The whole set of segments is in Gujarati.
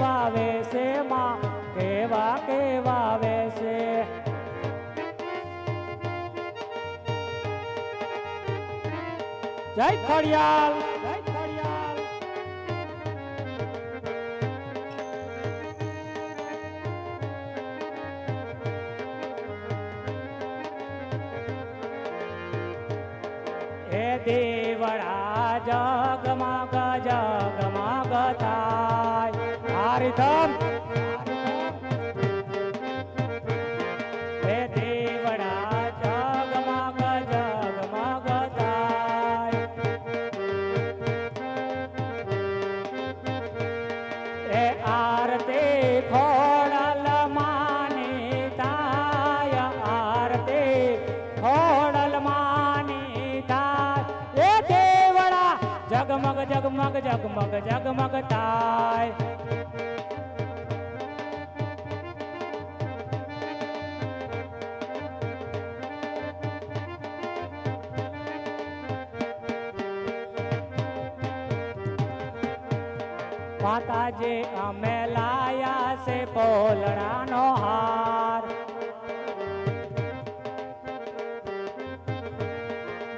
કેવા વેશે માં કેવા કેવા વેશે જય ખડિયાલ જય ખડિયાલ. એ દેવડા જગમગ થાય હારિધમ માતાજી, અમે લાયા છે પોલડાનો હાર.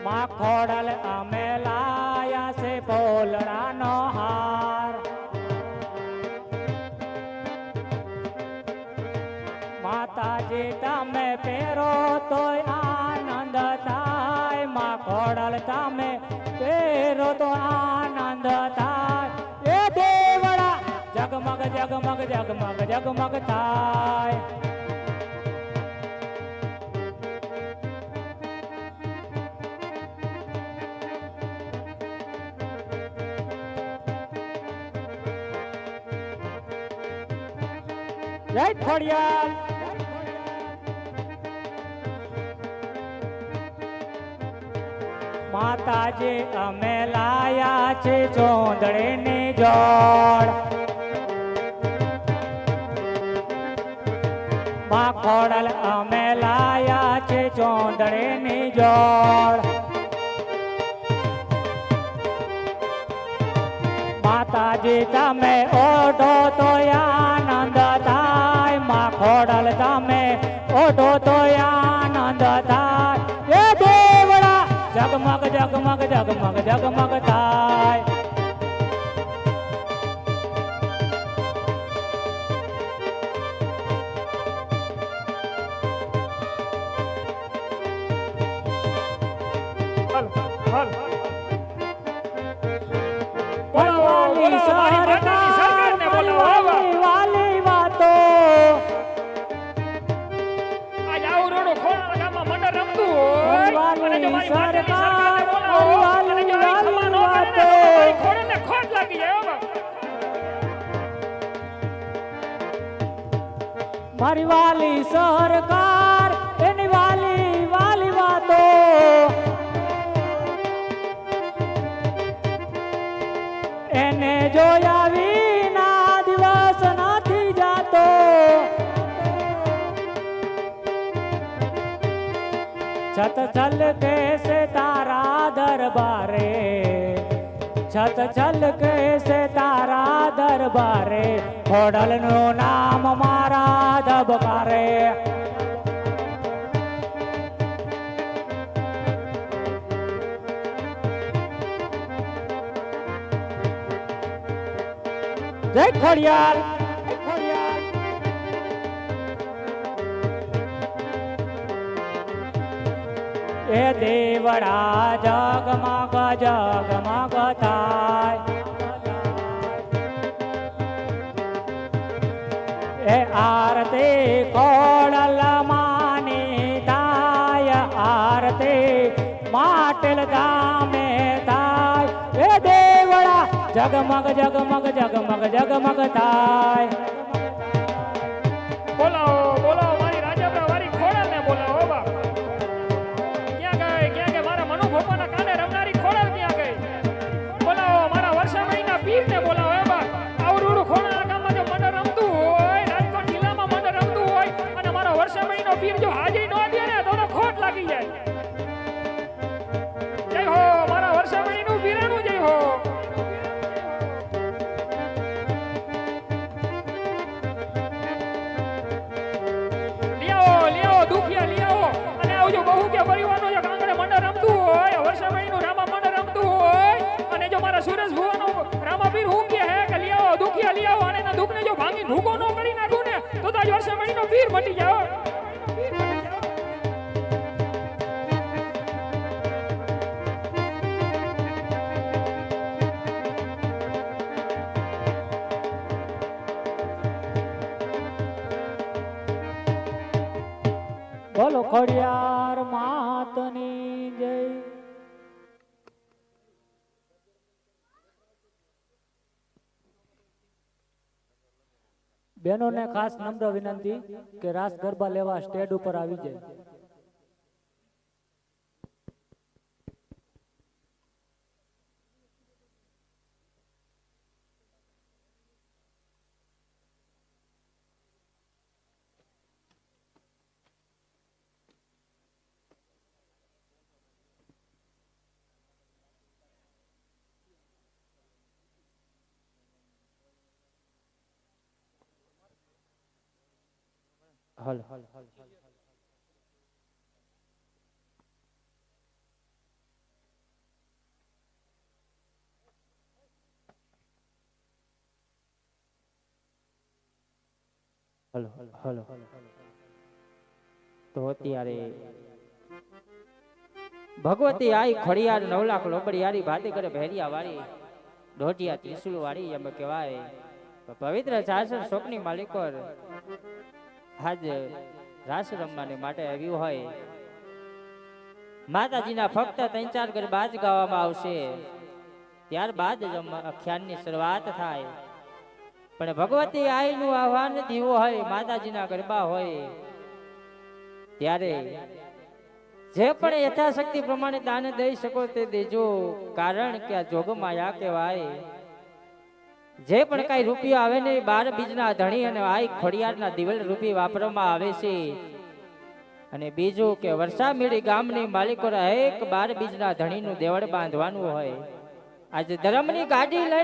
મા ખોડલ, અમે લાયા છે પોલડાનો હાર. માતાજી, તમે પહેરો તોય આનંદ થાય. મા ખોડલ, તમે પહેરો તો આનંદ જગમગ જગમગ જગમગ થાય જય ખોડિયાલ માતાજી અમે લાયા છે ચોંદડીની જોડ. માં ખોડલ અમે લાયા છે ચોંદડીની જોડ. માતાજી, તમે ઓઢો તો આનંદ થાય. માં ખોડલ, તમે ઓઢો તો આનંદ મારી વાલી સરકાર, એની વાલી વાલી વાતો. એને જોયા વિના દિવસ નથી જાતો. છત છલ કે છે તારા દરબારે. છત છલ કે છે તારા દરબારે. ખોડલ નું નામ મારા ધબકારે જય ખોડિયાર એ દેવડા જગમગ જગમગ થાય એ આરતી જગમગ જગમગ જગમગ જગમગ થાય બોલાવો. બોલો ખડિયાર માતની જય. બહેનોને ખાસ નમ્ર વિનંતી કે રાસ ગરબા લેવા સ્ટેજ ઉપર આવી જાય. હલ. હલ હલ તો અત્યારે ભગવતી આઈ ખોડિયાર નવ લાખ લોબડિયારી ભાતી કરે ભેરિયા વાળી દોઢિયા ત્રિશુલ વાળી એમ કહેવાય. પવિત્ર શાસન શોકની માલિકોર આજ રાસ રમવાની માટે આવ્યું હોય. માતાજીના ફક્ત ત્રણ ચાર ગરબા જ ગાવામાં આવશે. ત્યારબાદ જ અખ્યાનની શરૂઆત થાય. પણ ભગવતી આઈનું આહવાન દીવો હોય, માતાજીના ગરબા હોય, ત્યારે જે પણ યથાશક્તિ પ્રમાણે દાન દઈ શકો તે દેજો. કારણ કે આ જોગમાયા કહેવાય. જે પણ કઈ રૂપિયો આવે ને બાર બીજના ધણી અને આઈ ખોડિયારના દિવેલ રૂપી વાપરવામાં આવે છે. અને બીજું કે વર્ષામેળી ગામની માલિકો એક બાર બીજના ધણીનું દેવળ બાંધવાનું હોય. આજે ધર્મની ગાડી લઈને